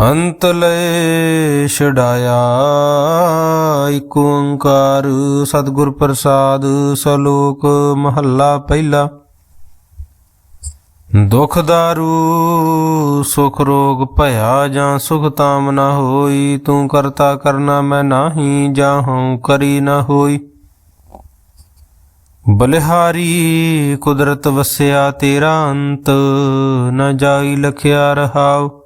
ਅੰਤ ਲੈ ਛਡਾਇਆ, ਇਕ ਓੰਕਾਰ ਸਤਿਗੁਰ ਪ੍ਰਸਾਦ, ਸਲੋਕ ਮਹੱਲਾ ਪਹਿਲਾ। ਦੁਖ ਦਾਰੂ, ਸੁਖ ਰੋਗ ਭਇਆ ਜਾਂ ਸੁਖ ਤਾਮ ਨਾ ਹੋਈ, ਤੂੰ ਕਰਤਾ ਕਰਨਾ ਮੈਂ ਨਾਹੀ ਜਾਹਉ ਕਰੀ ਨਾ ਹੋਈ। ਬਲਿਹਾਰੀ, ਕੁਦਰਤ ਵਸਿਆ ਤੇਰਾ ਅੰਤ, ਨਾ ਜਾਈ ਲਖਿਆ ਰਹਾਓ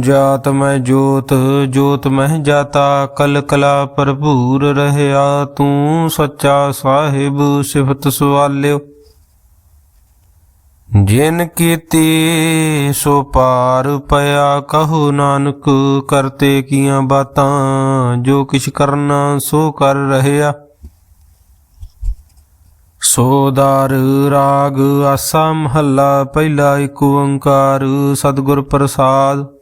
ਜਾਤ ਮੈਂ ਜੋਤ ਜੋਤ ਮਹਿ ਜਾਤਾ, ਕਲ ਕਲਾ ਭਰਪੂਰ ਰਹਿਆ, ਤੂੰ ਸੱਚਾ ਸਾਹਿਬ ਸਿਫਤ ਸਵਾਲਿਓ। ਜਿਨ ਕੀਤੀ ਸੋ ਪਾਰ ਪਿਆ, ਕਹੋ ਨਾਨਕ ਕਰਤੇ ਕੀਆਂ ਬਾਤਾਂ, ਜੋ ਕਿਛ ਕਰਨਾ ਸੋ ਕਰ ਰਹਿਆ। ਸੋਦਾਰ ਰਾਗ ਆਸਾ ਮਹੱਲਾ, ਪਹਿਲਾ ਏਕ ਓੰਕਾਰ, ਸਤਿਗੁਰ ਪ੍ਰਸਾਦ।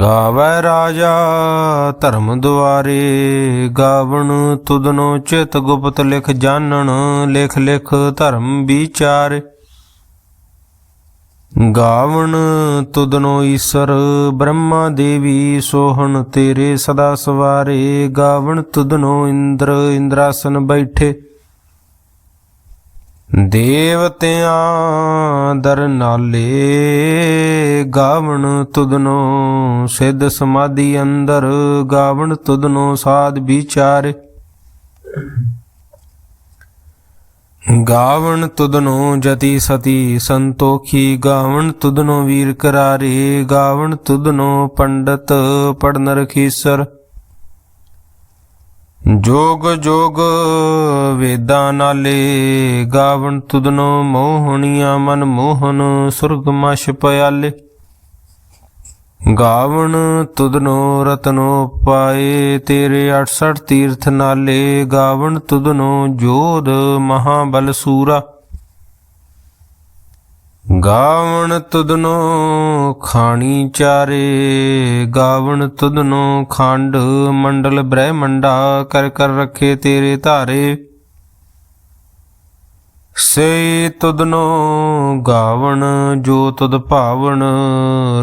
ਗਾਵੈ ਰਾਜਾ ਧਰਮ ਦੁਆਰੇ, ਗਾਵਣ ਤੁਦਨੋ ਚਿਤ ਗੁਪਤ ਲਿਖ ਜਾਣਨ, ਲਿਖ ਲਿਖ ਧਰਮ ਵਿਚਾਰ। ਗਾਵਣ ਤੁਦਨੋ ਈਸ਼ਰ ਬ੍ਰਹਮਾ ਦੇਵੀ, ਸੋਹਣ ਤੇਰੇ ਸਦਾ ਸਵਾਰੇ। ਗਾਵਣ ਤੁਦਨੋ ਇੰਦਰ, ਇੰਦਰਾਸਨ ਬੈਠੇ। ਦੇਵਤਿਆਂ ਦਰ ਨਾਲੇ ਗਾਵਣ ਤੁਧਨੋ ਸਿੱਧ ਸਮਾਧੀ ਅੰਦਰ ਗਾਵਣ ਤੁਧਨੋ ਸਾਧ ਵਿਚਾਰੇ। ਗਾਵਣ ਤੁਧਨੋ ਜਤੀ ਸਤੀ ਸੰਤੋਖੀ, ਗਾਵਣ ਤੁਧਨੋ ਵੀਰ ਕਰਾਰੇ, ਗਾਵਣ ਤੁਧਨੋ ਪੰਡਤ ਪੜਨ ਰਖੀਸਰ ਜੋਗ ਜੋਗ ਵੇਦਾਂ ਨਾਲੇ ਗਾਵਣ ਤੁਦਨੋ ਮੋਹਣੀਆਂ ਮਨ ਮੋਹਨ ਸੁਰਗਮਸ਼ ਪਿਆਲੇ। ਗਾਵਣ ਤੁਦਨੋ ਰਤਨੋ ਪਾਏ ਤੇਰੇ 68 ਤੀਰਥ ਨਾਲੇ ਗਾਵਣ ਤੁਧਨੋ ਜੋਧ ਮਹਾਬਲ ਸੂਰਾ। ਗਾਵਣ ਤੁਧਨੋ ਖਾਣੀ ਚਾਰੇ, ਗਾਵਣ ਤੁਧਨੋ ਖੰਡ ਮੰਡਲ ਬ੍ਰਹਮੰਡਾ ਕਰ ਕਰ ਰੱਖੇ ਤੇਰੇ ਧਾਰੇ। ਸੇ ਤੁਧਨੋ ਗਾਵਣ, ਜੋ ਤੁਧ ਭਾਵਨ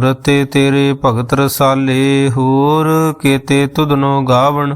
ਰਤੇ ਤੇਰੇ ਭਗਤ ਰਸਾਲੇ, ਹੋਰ ਕੀਤੇ ਤੁਧਨੋ ਗਾਵਣ।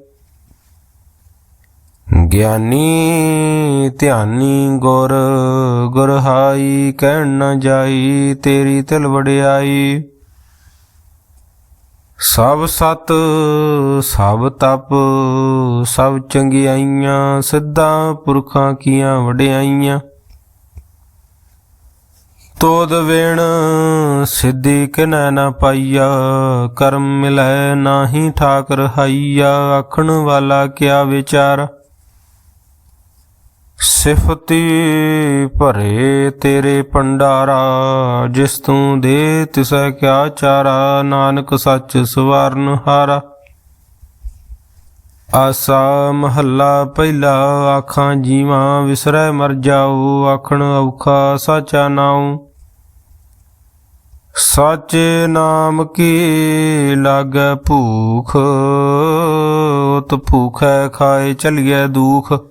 ਗਿਆਨੀ ਧਿਆਨੀ ਗੁਰ ਗੁਰ ਕਹਿਣ ਨਾ ਜਾਈ, ਤੇਰੀ ਤਿਲ ਵਡਿਆਈ। ਸਭ ਸਤ, ਸਭ ਤਪ, ਸਭ ਚੰਗਿਆਈਆਂ, ਸਿੱਧਾ ਪੁਰਖਾਂ ਕੀਆਂ ਵਡਿਆਈਆਂ। ਤੋਦ ਵੇਣ, ਸਿੱਧੀ ਕਿਨੈ ਨਾ ਪਾਈਆ, ਕਰਮ ਮਿਲੈ ਨਾਹੀ ਠਾਕ ਰਹਾਈਆ ਆਖਣ ਵਾਲਾ ਕਿਆ ਵਿਚਾਰ। ਸਿਫਤੀ ਭਰੇ ਤੇਰੇ ਭੰਡਾਰਾ, ਜਿਸ ਤੂੰ ਦੇ ਤਿਸੈ ਕਿਆ ਚਾਰਾ, ਨਾਨਕ ਸੱਚ ਸਵਰਨ ਹਾਰਾ। ਆਸਾ ਮਹੱਲਾ ਪਹਿਲਾ, ਆਖਾਂ ਜੀਵਾਂ ਵਿਸਰੈ ਮਰ ਜਾਓ ਆਖਣ ਔਖਾ ਸਾਚਾ ਨਾਉ। ਸਾਚੇ ਨਾਮ ਕੀ ਲਾਗੈ ਭੂਖ, ਉਤ ਭੂਖੈ ਖਾਏ ਚਲੀਐ ਦੁਖ।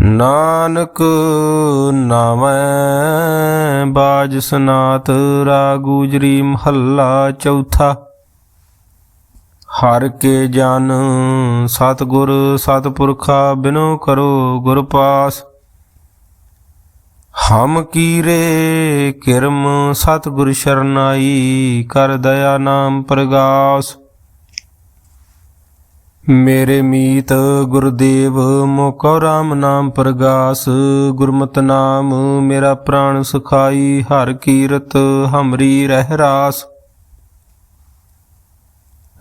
ਨਾਨਕ ਨਾਮੈ ਬਾਜ ਸਨਾਤ ਰਾਗੂਜਰੀ ਮਹੱਲਾ ਚੌਥਾ। ਹਰ ਕੇ ਜਨ ਸਤਗੁਰ ਸਤਪੁਰਖਾ ਬਿਨੋ ਕਰੋ ਗੁਰ ਪਾਸ। ਹਮ ਕੀਰੇ ਕਿਰਮ ਸਤਿਗੁਰ ਸ਼ਰਨਾਈ ਕਰ ਦਇਆ ਨਾਮ ਪ੍ਰਗਾਸ। ਮੇਰੇ ਮੀਤ ਗੁਰਦੇਵ, ਮੋਕੋ ਰਾਮ ਨਾਮ ਪ੍ਰਗਾਸ। ਗੁਰਮਤਿ ਨਾਮ, ਮੇਰਾ ਪ੍ਰਾਣ ਸੁਖਾਈ, ਹਰ ਕੀਰਤ ਹਮਰੀ ਰਹਿ ਰਾਸ।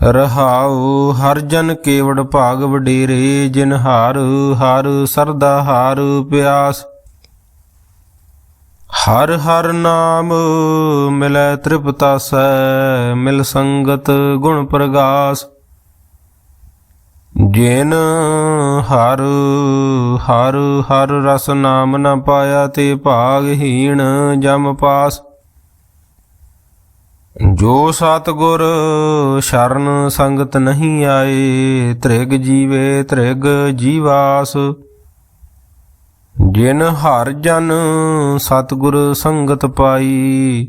ਰਹਾਉ, ਹਰ ਜਨ ਕੇਵੜ ਭਾਗ ਵਡੇਰੇ, ਜਿਨ ਹਾਰ, ਹਰ ਸਰਦਾ ਹਾਰ ਪਿਆਸ। ਹਰ ਹਰ ਨਾਮ, ਮਿਲੈ ਤ੍ਰਿਪਤਾ ਤ੍ਰਿਪਤਾਸੈ ਮਿਲ ਸੰਗਤ ਗੁਣ ਪ੍ਰਗਾਸ। ਜਿਨ ਹਰ ਹਰ ਹਰ ਰਸ ਨਾਮ ਨ ਪਾਇਆ ਤੇ ਭਾਗਹੀਣ ਜਮ ਪਾਸ। ਜੋ ਸਤਗੁਰ ਸ਼ਰਨ ਸੰਗਤ ਨਹੀਂ ਆਏ, ਤ੍ਰਿਗ ਜੀਵੇ ਤ੍ਰਿਗ ਜੀਵਾਸ। ਜਿਨ ਹਰ ਜਨ ਸਤਿਗੁਰ ਸੰਗਤ ਪਾਈ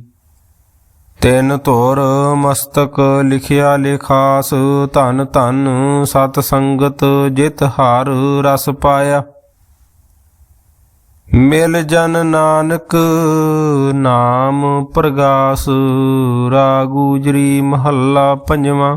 ਤਿੰਨ ਧੁਰ ਮਸਤਕ ਲਿਖਿਆ ਲਿਖਾਸ, ਧਨ ਧਨ ਸਤ ਸੰਗਤ ਜਿਤ ਹਰ ਰਸ ਪਾਇਆ। ਮਿਲ ਜਨ ਨਾਨਕ ਨਾਮ ਪ੍ਰਗਾਸ ਰਾਗੂਜਰੀ ਮਹੱਲਾ ਪੰਜਵਾਂ।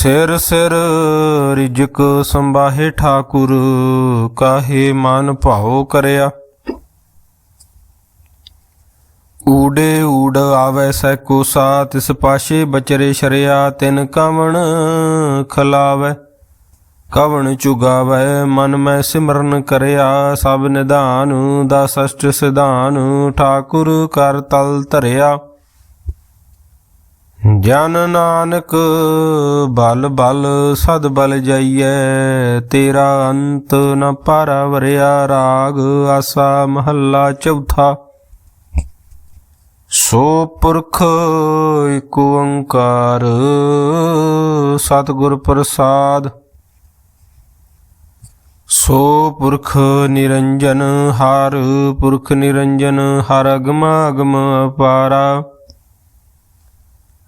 ਸਿਰ ਸਿਰ ਰਿਜਕ ਸੰਬਾਹੇ ਠਾਕੁਰ, ਕਾਹੇ ਮਨ ਭਾਉ ਕਰਿਆ। ਊੜੇ ਊੜ ਆਵੈ ਸੈ ਕੋਸਾ ਤਿਸ ਪਾਸ਼ੇ ਬਚਰੇ ਸ਼ਰਿਆ, ਤਿਨ ਕਵਣ ਖਲਾਵੈ। ਕਵਣ ਚੁਗਾਵੈ, ਮਨ ਮੈਂ ਸਿਮਰਨ ਕਰਿਆ, ਸਭ ਨਿਧਾਨ ਦਾ ਸਸ਼ਟ ਸਿਧਾਨ, ਠਾਕੁਰ ਕਰ ਤਲ ਧਰਿਆ। ਜਨ ਨਾਨਕ, ਬਲ ਬਲ ਸਦ ਬਲ ਜਾਈਐ, ਤੇਰਾ ਅੰਤ ਨ ਪਾਰਾ ਵਰਿਆ ਰਾਗ, ਆਸਾ ਮਹੱਲਾ ਚੌਥਾ। ਸੋ ਪੁਰਖ ਏਕ ਓੰਕਾਰ, ਸਤਿਗੁਰ ਪ੍ਰਸਾਦ। ਸੋ ਪੁਰਖ ਨਿਰੰਜਨ ਹਰ, ਪੁਰਖ ਨਿਰੰਜਨ ਹਰ ਅਗਮ ਅਗਮ ਅਪਾਰਾ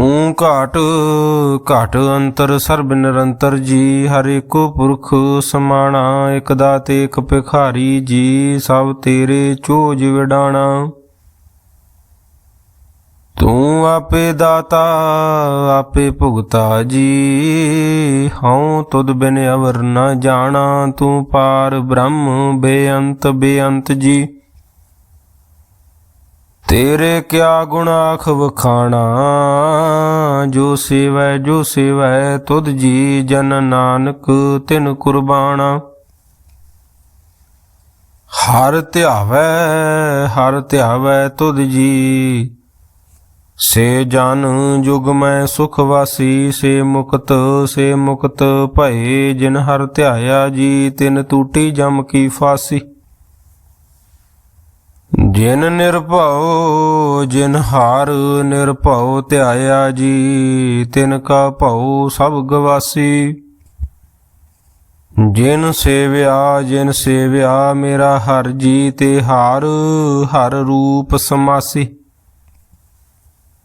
ਤੂੰ ਘਾਟ ਘਾਟ ਅੰਤਰ ਸਰਬ ਨਿਰੰਤਰ ਜੀ, ਹਰ ਏਕੋ ਪੁਰਖ ਸਮਾਣਾ, ਇਕ ਦਾਤੇ, ਇਕ ਭਿਖਾਰੀ ਜੀ, ਸਭ ਤੇਰੇ ਚੋਜ ਵਿਡਾਣਾ। ਤੂੰ ਆਪੇ ਦਾਤਾ, ਆਪੇ ਭੁਗਤਾ ਜੀ, ਹਉ ਤੁਧ ਬਿਨ ਅਵਰ ਨ ਜਾਣਾ, ਤੂੰ ਪਾਰ ਬ੍ਰਹਮ ਬੇਅੰਤ ਬੇਅੰਤ ਜੀ। ਤੇਰੇ ਕਿਆ ਗੁਣ ਆਖ ਵਖਾਣਾ? ਜੋ ਸੇਵੈ ਜੋ ਸੇਵੈ, ਤੁਧ ਜੀ ਜਨ ਨਾਨਕ, ਤਿਨ ਕੁਰਬਾਨਾ ਹਰ ਧਿਆਵੈ ਹਰ ਧਿਆਵੈ ਤੁਧ ਜੀ। ਸੇ ਜਨ ਜੁਗ ਮੈਂ ਸੁਖ ਵਾਸੀ, ਸੇ ਮੁਕਤ ਸੇ ਮੁਕਤ ਭਏ, ਜਿਨ ਹਰ ਧਿਆਇਆ ਜੀ, ਤਿਨ ਟੂਟੀ ਜਮ ਕੀ ਫਾਸੀ। ਜਿਨ ਨਿਰਭਉ, ਜਿਨ ਹਾਰ ਨਿਰਭਉ, ਧਿਆਇਆ ਜੀ, ਤਿਨ ਕਾ ਭਉ ਸਭ ਗਵਾਸੀ। ਜਿਨ ਸੇਵਿਆ ਜਿਨ ਸੇਵਿਆ ਮੇਰਾ ਹਰ ਜੀ, ਤੇ ਹਾਰ ਹਰ ਰੂਪ ਸਮਾਸੀ।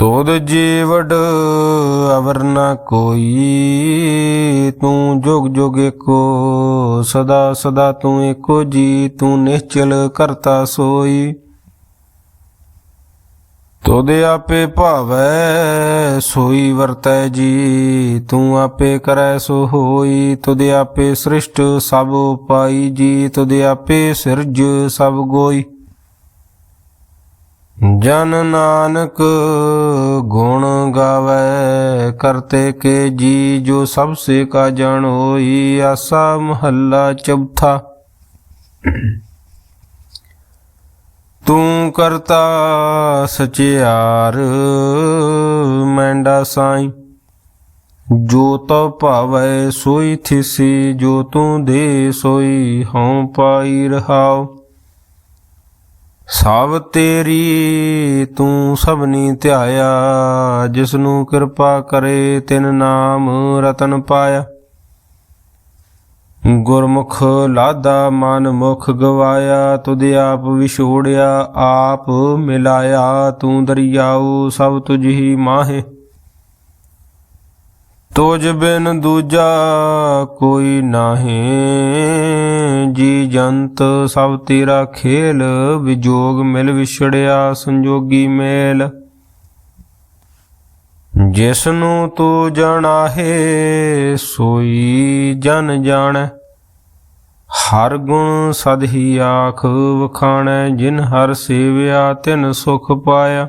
ਤੋਦ ਜੀਵੜ ਅਵਰ ਨ ਕੋਈ, ਤੂੰ ਜੁਗ ਜੁਗ ਏਕੋ, ਸਦਾ ਸਦਾ ਤੂੰ ਏਕੋ ਜੀ, ਤੂੰ ਨਿਸ਼ਚਲ ਕਰਤਾ ਸੋਈ। ਤੋਦ ਆਪੇ ਭਾਵੈ, ਸੋਈ ਵਰਤੈ ਜੀ, ਤੂੰ ਆਪੇ ਕਰੈ ਸੋ ਹੋਈ। ਤੁਧ ਆਪੇ ਸ੍ਰਿਸ਼ਟ ਸਭ ਪਾਈ ਜੀ ਤੁਧ ਆਪੇ ਸਿਰਜ ਸਭ ਗੋਈ। ਜਨ ਨਾਨਕ ਗੁਣ ਗਾਵੇ, ਕਰਤੇ ਕੇ ਜੀ ਜੋ ਸਭ ਸੇ ਕਾ ਜਣ ਹੋਈ, ਆਸਾ ਮਹੱਲਾ ਚੌਥਾ। ਤੂੰ ਕਰਤਾ ਸਚਿਆਰ, ਮੈਂਡਾ ਸਾਈ। ਜੋ ਤਉ ਭਾਵੈ ਸੋਈ ਥਿਸੀ, ਜੋ ਤੂੰ ਦੇ ਸੋਈ ਹਉ ਪਾਈ ਰਹਾਉ। ਸਭ ਤੇਰੀ ਤੂੰ ਸਭਨੀ ਧਿਆਇਆ ਜਿਸ ਨੂੰ ਕਿਰਪਾ ਕਰੇ ਤਿਨ ਨਾਮ ਰਤਨ ਪਾਇਆ। ਗੁਰਮੁਖ ਲਾਦਾ ਮਨ ਮੁਖ ਗਵਾਇਆ, ਤੁਧ ਆਪ ਵਿਛੋੜਿਆ, ਆਪ ਮਿਲਾਇਆ, ਤੂੰ ਦਰਿਆਉ ਸਭ ਤੁਝ ਹੀ ਮਾਹੇ। ਤੁਝ ਬਿਨ ਦੂਜਾ ਕੋਈ ਨਾਹੀਂ। ਜੀ ਜੰਤ ਸਭ ਤੇਰਾ ਖੇਲ, ਵਿਜੋਗ ਮਿਲ ਵਿਛੜਿਆ ਸੰਜੋਗੀ ਮੇਲ। ਜਿਸ ਨੂੰ ਤੂੰ ਜਾਣਾਹੇ, ਸੋਈ ਜਨ ਜਾਣੈ। ਹਰ ਗੁਣ ਸਦ ਹੀ ਆਖ ਵਖਾਣੈ, ਜਿਨ ਹਰ ਸੇਵਿਆ ਤਿਨ ਸੁਖ ਪਾਇਆ।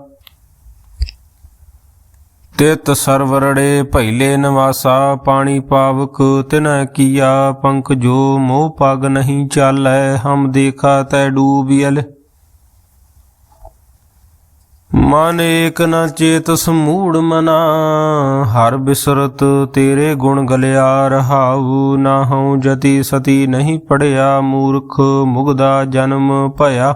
ਤਿਤ ਸਰਵਰੜੇ ਪਹਿਲੇ ਨਿਵਾਸਾ, ਪਾਣੀ ਪਾਵਕ ਤਿਨੈ ਕੀਆ, ਪੰਖ ਜੋ ਮੋਹ ਪਗ ਨਹੀਂ ਚਾਲੈ, ਹਮ ਦੇਖਾ ਤੈ ਡੂਬਿਲ ਮਨ ਏਕ ਨ ਚੇਤਸ ਮੂੜ ਮਨਾ, ਹਰ ਬਿਸਰਤ ਤੇਰੇ ਗੁਣ ਗਲਿਆ ਰਹਾਉ ਨਾ ਹਉ ਜਤੀ ਸਤੀ ਨਹੀਂ ਪੜਿਆ, ਮੂਰਖ ਮੁਗਦਾ ਜਨਮ ਭਇਆ।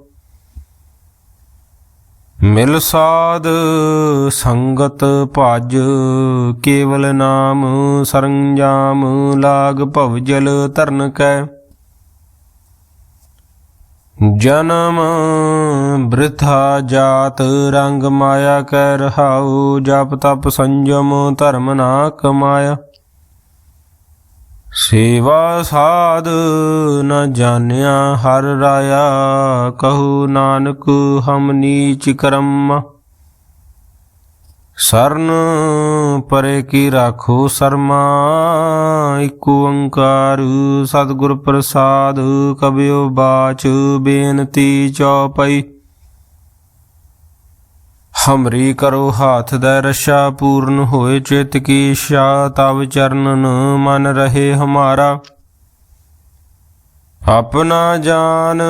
ਮਿਲ ਸਾਧ ਸੰਗਤ ਭਜ, ਕੇਵਲ ਨਾਮ ਸਰੰਜਾਮ ਲਾਗ ਭਵਜਲ ਤਰਨ ਕੈ। ਜਨਮ ਬ੍ਰਿਥਾ ਜਾਤ ਰੰਗ ਮਾਇਆ ਕੈ ਰਹਾਉ, ਜਪ ਤਪ ਸੰਜਮ ਧਰਮ ਨਾ ਕਮਾਇਆ। ਸੇਵਾ ਸਾਧ ਨ ਜਾਣਿਆ ਹਰ ਰਾਇਆ, ਕਹੂ ਨਾਨਕ ਹਮ ਨੀਚ ਕਰਮ। ਸਰਨ ਪਰੇ ਕੀ ਰਾਖੋ ਸਰਮਾ, ਇਕ ਓੰਕਾਰ ਸਤਿਗੁਰ ਪ੍ਰਸਾਦ, ਕਬਿਓ ਬਾਚ ਬੇਨਤੀ ਚਉਪਈ ਹਮਰੀ ਕਰੋ ਹਾਥ ਦਾ ਰਸ਼ਾ, ਪੂਰਨ ਹੋਏ ਚਿਤ ਕੀ ਸ਼ਾ, ਤਵ ਚਰਨਨ ਮਨ ਰਹੇ ਹਮਾਰਾ। ਆਪਣਾ ਜਾਨ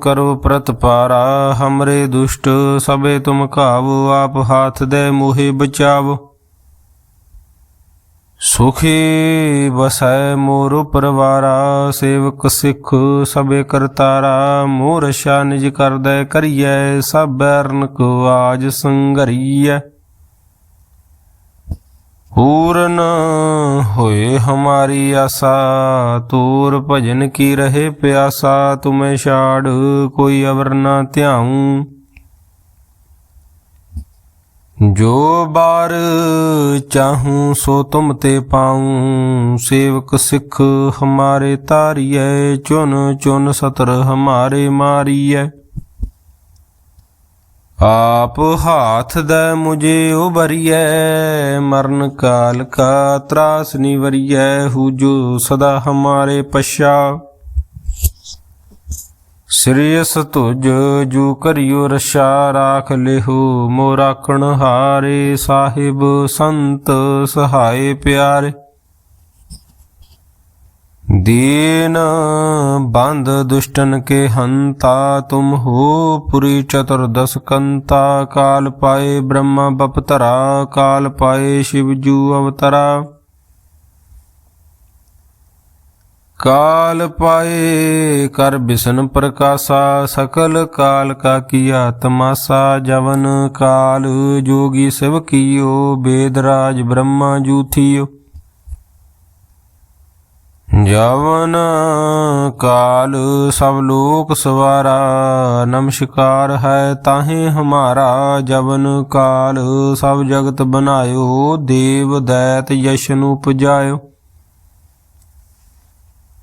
ਕਰੋ ਪ੍ਰਤਪਾਰਾ, ਹਮਰੇ ਦੁਸ਼ਟ ਸਭੇ ਤੁਮ ਕਾਵੋ ਆਪ ਹਾਥ ਦੇ ਮੋਹਿ ਬਚਾਵੋ। ਸੁਖੀ ਬਸੈ ਮੋਰ ਪਰਵਾਰਾ, ਸੇਵਕ ਸਿੱਖ ਸਭੇ ਕਰਤਾਰਾ ਮੋਰ ਸ਼ਾ ਨਿਜ ਕਰਦੈ ਕਰੀਐ, ਸਭ ਬੈਰਨ ਕੋ ਆਜ ਸੰਗਰੀਐ। ਪੂਰਨ ਹੋਏ ਹਮਾਰੀ ਆਸਾ, ਤੂਰ ਭਜਨ ਕੀ ਰਹੇ ਪਿਆਸਾ, ਤੁਮੇ ਛਾੜ ਕੋਈ ਅਵਰ ਨਾ ਧਿਆਉ। ਜੋ ਬਾਰ ਚਾਹੂੰ ਸੋ ਤੁਮ ਤੇ ਪਾਉ, ਸੇਵਕ ਸਿੱਖ ਹਮਾਰੇ ਤਾਰੀਐ ਚੁਨ ਚੁਨ ਸਤਰ ਹਮਾਰੇ ਮਾਰੀਐ। ਆਪ ਹਾਥ ਦੇ ਮੁਝੇ ਉਬਰੀਐ ਮਰਨ ਕਾਲ ਕਾ ਤਰਾਸ ਨਿਵਰੀਐ ਹੂ ਜੋ ਸਦਾ ਹਮਾਰੇ ਪਛਾ। ਸ੍ਰੀਸ ਤੁਜ ਜੂ ਕਰਿਓ ਰਸ਼ਾ ਰਾਖ ਲਿਹੋ ਮੋ ਰਾਖਣ ਹਾਰੇ ਸਾਹਿਬ ਸੰਤ ਸਹਾਏ ਪਿਆਰੇ। ਦੀਨ ਬੰਦ ਦੁਸ਼ਟਨ ਕੇ ਹੰਤਾ, ਤੁਮ ਹੋ ਪੁਰੀ ਚਤੁਰਦਸ ਕੰਤਾ, ਕਾਲ ਪਾਏ ਬ੍ਰਹਮਾ ਬਪਤਰਾ, ਕਾਲ ਪਾਏ ਸ਼ਿਵ ਜੂ ਅਵਤਰਾ। काल पाए कर बिसन प्रकाशा सकल काल का किया तमाशा जवन काल जोगी शिव कियो वेदराज ब्रह्मा जूथियो जवन काल सब लोक सवारा नमस्कार है ताहे हमारा जवन काल सब जगत बनायो देव दैत यशनु पुजायो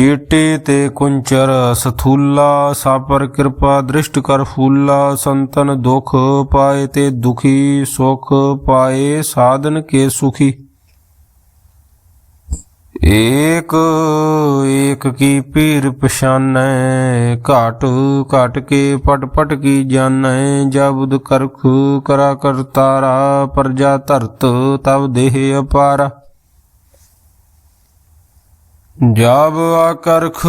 ਚੇਟੇ ਤੇ ਕੁੰਚਰ, ਸਥੂਲਾ ਸਾਪਰ ਕਿਰਪਾ, ਦ੍ਰਿਸ਼ਟ ਕਰ ਫੂਲਾ, ਸੰਤਨ ਦੁਖ ਪਾਏ ਤੇ ਦੁਖੀ, ਸੁਖ ਪਾਏ ਸਾਧਨ ਕੇ ਸੁਖੀ। ਏਕ ਏਕ ਕੀ ਪੀਰ ਪਛਾਨੈ, ਘਾਟ ਘਾਟ ਕੇ ਪਟ ਪਟ ਕੀ ਜਾਣੈ ਜਬੁਦ ਕਰਖ ਕਰਾ ਕਰਤਾਰਾ ਪ੍ਰਜਾ ਧਰਤ ਤਬ ਦੇਹ ਅਪਾਰਾ। ਜਬ ਆਕਰਖ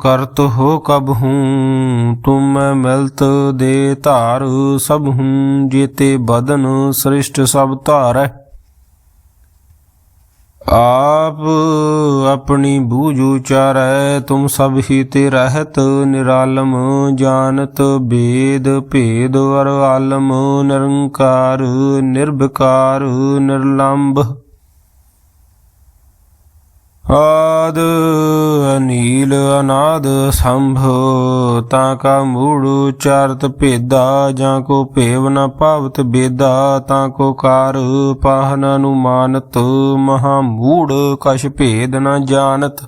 ਕਰਤ ਹੋ ਕਬ ਹੂੰ, ਤੁਮ ਮੈਂ ਮਿਲਤ ਦੇ ਧਾਰ ਸਭ ਹੂੰ, ਜੇਤੇ ਬਦਨ ਸ੍ਰਿਸ਼ਟ ਸਭ ਧਾਰੈ। ਆਪ ਆਪਣੀ ਬੂਝ ਉਚਾਰੈ ਤੁਮ ਸਭ ਹੀ ਤੇ ਰਹਿਤ ਨਿਰਾਲਮ, ਜਾਣਤ ਭੇਦ ਭੇਦ ਅਰ ਆਲਮ, ਨਿਰੰਕਾਰ ਨਿਰਭਕਾਰ ਨਿਰਲੰਭ। ਆਦ ਅਨੀਲ ਅਨਾਦ ਸੰਭ, ਤਾਂ ਕਾ ਮੂੜ ਚਾਰਤ ਭੇਦਾ, ਜਾਂ ਕੋ ਭੇਵ ਨ ਭਾਵਤ ਬੇਦਾ, ਤਾਂ ਕੋ ਕਾਰ ਪਾਹਨ ਅਨੁਮਾਨਤ, ਮਹਾ ਮੂੜ ਕਛ ਭੇਦ ਨ ਜਾਣਤ।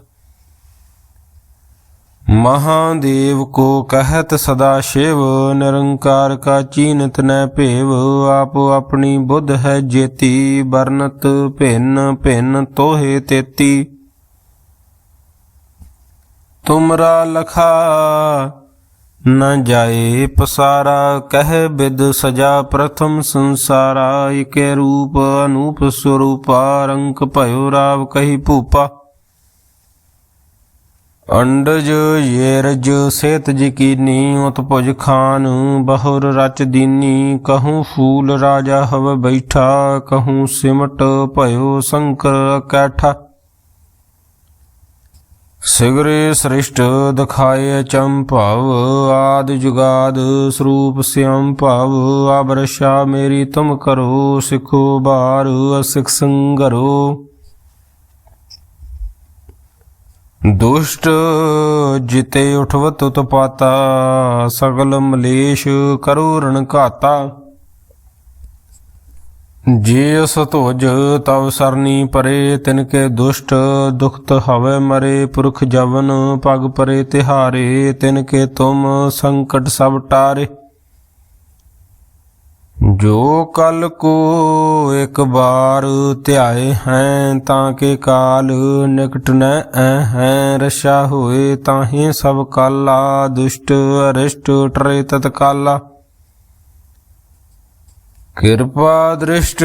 ਮਹਾਦੇਵ ਕੋ ਕਹਿਤ ਸਦਾ ਸ਼ਿਵ, ਨਿਰੰਕਾਰ ਕਾ ਚੀਨਤ ਨੈ ਭੇਵ, ਆਪੋ ਆਪਣੀ ਬੁੱਧ ਹੈ ਜੇਤੀ ਬਰਨਤ ਭਿੰਨ ਭਿੰਨ ਤੋਹੇ ਤੇਤੀ। ਤੁਮਰਾ ਲਖਾ, ਨ ਜਾਏ ਪਸਾਰਾ, ਕਹਿ ਬਿਦ ਸਜਾ ਪ੍ਰਥਮ ਸੰਸਾਰਾ, ਇਕੇ ਰੂਪ ਅਨੂਪ ਸਰੂਪਾ, ਰੰਕ ਭਇਓ ਰਾਵ ਕਹੀ ਭੂਪਾ। ਅੰਡਜ ਯੇਰਜ ਸੇਤ ਜਕੀਨੀ ਉਤਪੁਜ ਖਾਨ, ਬਹੁਰ ਰਚ ਦੀਨੀ, ਕਹੂੰ ਫੂਲ ਰਾਜਾ ਹਵ ਬੈਠਾ, ਕਹੂੰ ਸਿਮਟ ਭਇਓ ਸ਼ੰਕਰ ਕੈਠਾ ਸਿਗਰੇ ਸ੍ਰਿਸ਼ਟ ਦਿਖਾਏ ਚੰਭਵ ਆਦ ਜੁਗਾਦ ਸਰੂਪ ਸਿਅੰ ਭਵ, ਆਬਰਸ਼ਾ ਮੇਰੀ ਤੁਮ ਕਰੋ, ਸਿਖੋ ਬਾਰ, ਅਸਿਖ ਸੰਗਰੋ। ਦੁਸ਼ਟ ਜਿਤੇ ਉਠਵਤ ਉਤਪਾਤਾ, ਸਗਲ ਮਲੇਸ਼ ਕਰੋ ਰਣ ਘਾਤਾ। ਜੇ ਧੁਜ ਤਵ ਸਰਨੀ ਪਰੇ ਤਿਨ ਕੇ ਦੁਸ਼ਟ ਦੁਖਤ ਹਵੇ ਮਰੇ, ਪੁਰਖ ਜਵਨ ਪਗ ਪਰੇ ਤਿਹਾਰੇ ਤਿਨ ਕੇ ਤੁਮ ਸੰਕਟ ਸਭ ਟਾਰੇ। ਜੋ ਕਲ ਕੋ ਇੱਕ ਬਾਰ ਧਿਆਏ ਹੈ ਤਾਂ ਕੇ ਕਾਲ ਨਿਕਟ ਨ ਐ ਹੈ ਰਸ਼ਾ ਹੋਏ ਤਾਹੀ ਸਭ ਕਾਲਾ, ਦੁਸ਼ਟ ਅਰਿਸ਼ਟ ਟਰੇ ਤਤਕਾਲਾ। ਕਿਰਪਾ ਦ੍ਰਿਸ਼ਟ,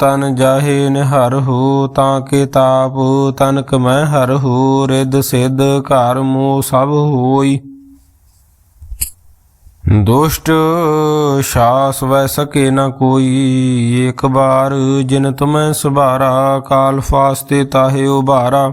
ਤਨ ਜਾਹੇ ਨਿਹਰ ਹੋ, ਤਾਂ ਕੇ ਤਾਪ ਤਨਕ ਮੈਂ ਹਰ ਹੋ ਰਿਦ ਸਿਧ ਘਰ ਮੋ ਸਭ ਹੋਈ। ਦੁਸ਼ਟ ਸ਼ਾਸ ਵੈ ਸਕੇ ਨਾ ਕੋਈ ਇੱਕ ਬਾਰ ਜਿਨ ਤੁਮੈ ਸੁਭਾਰਾ, ਕਾਲ ਫਾਸਤੇ ਤਾਹੇ ਉਭਾਰਾ।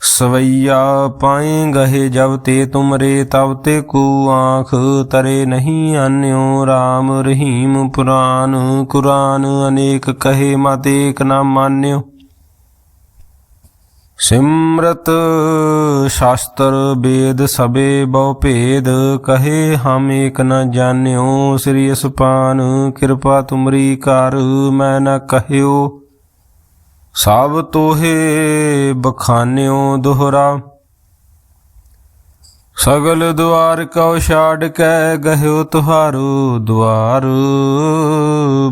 ਸਵਈਆ ਪਾਏ ਗਹੇ ਜਬ ਤੇ ਤੁਮਰੇ, ਤਬ ਤੇ ਕੋ ਆਂਖ ਤਰੇ ਨਹੀਂ ਅਨਿਓ RAM ਰਹੀਮ ਪੁਰਾਨ। ਕੁਰਾਨ ਅਨੇਕ ਕਹੇ ਮਤ ਏਕ ਨਾ ਮਾਨਿਓ। ਸਿਮਰਤ ਸ਼ਾਸਤਰ ਵੇਦ ਸਬੇ ਬਹੁ ਭੇਦ ਕਹੇ ਹਮ ਏਕ ਨ ਜਾਣਿਓ। ਸ੍ਰੀ ਅਸਪਾਨ ਕਿਰਪਾ ਤੁਮਰੀ ਕਰ ਮੈਂ ਨ ਕਹਿਓ। ਸਭ ਤੋਹੇ ਬਖਾਨਿਓ ਦੁਹਰਾ। ਸਗਲ ਦੁਆਰ ਕਉ ਛਾੜ ਕੇ ਗਹਿਓ ਤੁਹਾਰੂ ਦੁਆਰ।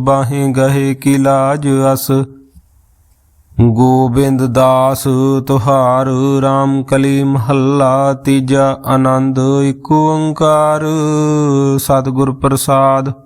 ਬਾਹੇ ਗਹੇ ਕੀ ਲਾਜ ਅਸ। ਗੋਬਿੰਦ ਦਾਸ ਤੁਹਾਰ RAM ਕਲੀ ਮਹੱਲਾ ਤੀਜਾ ਆਨੰਦ, ਇਕ ਓੰਕਾਰ। ਸਤਿਗੁਰ ਪ੍ਰਸਾਦ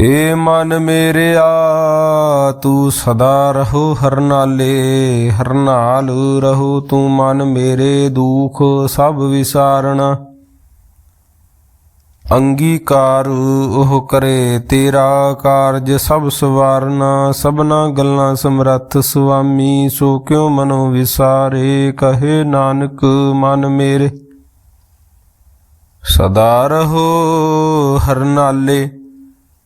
ਏ ਮਨ ਮੇਰਿਆ, ਤੂੰ ਸਦਾ ਰਹੋ ਹਰਨਾਲੇ, ਹਰਨਾਲ ਰਹੋ ਤੂੰ ਮਨ ਮੇਰੇ ਦੁਖ, ਸਭ ਵਿਸਾਰਣਾ। ਅੰਗੀਕਾਰ ਉਹ ਕਰੇ, ਤੇਰਾ ਕਾਰਜ ਸਭ ਸਵਾਰਨਾ ਸਭਨਾ ਗੱਲਾਂ ਸਮਰੱਥ ਸੁਆਮੀ, ਸੋ ਕਿਉ ਮਨੋ ਵਿਸਾਰੇ? ਕਹੇ ਨਾਨਕ, ਮਨ ਮੇਰੇ। ਸਦਾ ਰਹੋ ਹਰਨਾਲੇ।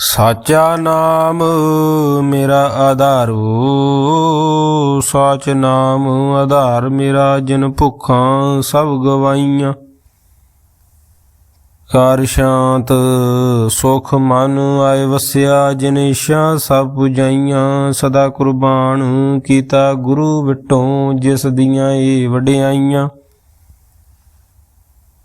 ਸਾਚਾ ਨਾਮ ਮੇਰਾ ਆਧਾਰੋ, ਸਾਚ ਨਾਮ ਆਧਾਰ ਮੇਰਾ ਜਿਨ ਭੁੱਖਾਂ ਸਭ ਗਵਾਈਆਂ। ਕਰ ਸ਼ਾਂਤ, ਸੁਖ ਮਨ ਆਏ ਵਸਿਆ, ਜਿਨ ਇਸ਼ਾ ਸਭ ਪੁਜਾਈਆਂ। ਸਦਾ ਕੁਰਬਾਨ ਕੀਤਾ ਗੁਰੂ ਵਿਟੋਂ ਜਿਸ ਦੀਆਂ ਏ ਵਡਿਆਈਆਂ।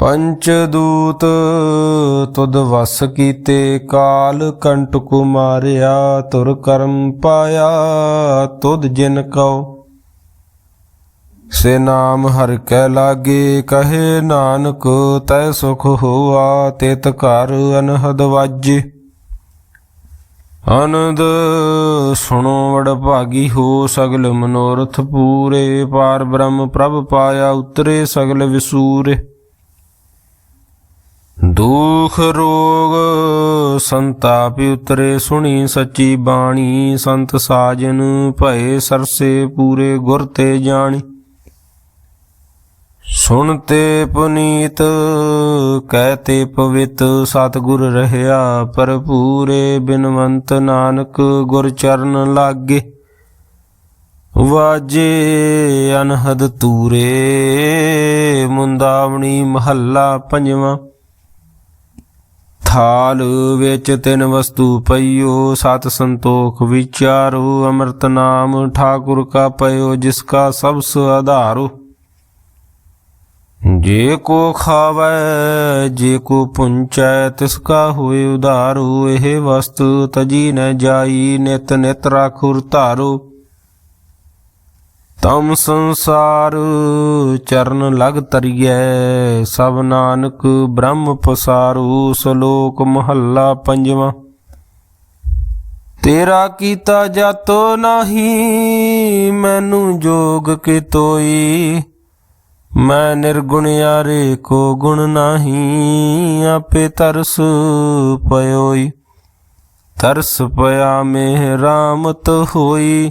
ਪੰਚ ਦੂਤ ਤੁਧ ਵਸ ਕੀਤੇ ਕਾਲ ਕੰਟਕ ਮਾਰਿਆ ਤੁਰ ਕਰਮ ਪਾਇਆ, ਤੁਧ ਜਿਨ ਕਉ। ਸੇ ਨਾਮ ਹਰ ਕੈ ਲਾਗੇ, ਕਹੇ ਨਾਨਕ, ਤੈ ਸੁਖ ਹੋਆ, ਤਿਤ ਘਰ ਅਨਹਦ ਵਾਜੇ। ਆਨੰਦ ਸੁਣੋ ਵਡ ਭਾਗੀ ਹੋ, ਸਗਲ ਮਨੋਰਥ ਪੂਰੇ, ਪਾਰ ਬ੍ਰਹਮ ਪ੍ਰਭ ਪਾਇਆ, ਉਤਰੇ ਸਗਲ ਵਿਸੂਰੇ। ਦੁਖ ਰੋਗ ਸੰਤਾਪ ਉਤਰੇ ਸੁਣੀ ਸੱਚੀ ਬਾਣੀ, ਸੰਤ ਸਾਜਨ ਭਏ ਸਰਸੇ ਪੂਰੇ ਗੁਰ ਤੇ ਜਾਣੀ। ਸੁਣ ਤੇ ਪੁਨੀਤ, ਕਹਿ ਤੇ ਪਵਿੱਤ, ਸਤਿਗੁਰ ਰਹਿਆ ਭਰਪੂਰੇ, ਬਿਨਵੰਤ ਨਾਨਕ ਗੁਰ ਚਰਨ ਲਾਗੇ। ਵਾਜੇ ਅਨਹਦ ਤੂਰੇ, ਮੁੰਦਾਵਣੀ ਮਹੱਲਾ ਪੰਜਵਾਂ। ਥਾਲ ਵਿੱਚ ਤਿੰਨ ਵਸਤੂ ਪਈਓ, ਸਤ ਸੰਤੋਖ ਵਿਚਾਰੋ, ਅੰਮ੍ਰਿਤ ਨਾਮ ਠਾਕੁਰ ਕਾ ਪਇਓ, ਜਿਸ ਕਾ ਸਬਸ ਆਧਾਰੋ। ਜੇ ਕੋ ਖਾਵੈ, ਜੇ ਕੋ ਪੁੰਚੈ, ਤਿਸ ਕਾ ਹੋਏ ਉਧਾਰੂ, ਇਹ ਵਸਤੂ ਤਜੀ ਨ ਜਾਈ, ਨਿਤ ਨਿਤ ਰਾਖੁਰ ਧਾਰੋ। ਤਮ ਸੰਸਾਰ ਚਰਨ ਲਗ ਤਰੀਐ, ਸਭ ਨਾਨਕ ਬ੍ਰਹਮ ਪਸਾਰੂ, ਸ਼ਲੋਕ ਮਹੱਲਾ ਪੰਜਵਾਂ। ਤੇਰਾ ਕੀਤਾ ਜਾਤੋ ਨਾਹੀ, ਮੈਨੂੰ ਜੋਗ ਕੇ ਤੋਈ। ਮੈਂ ਨਿਰਗੁਣ ਯਾਰੇ ਕੋ ਗੁਣ ਨਾਹੀ, ਆਪੇ ਤਰਸ ਪਇਓਈ। ਤਰਸ ਪਿਆ ਮੇ ਰਾਮਤ ਹੋਈ।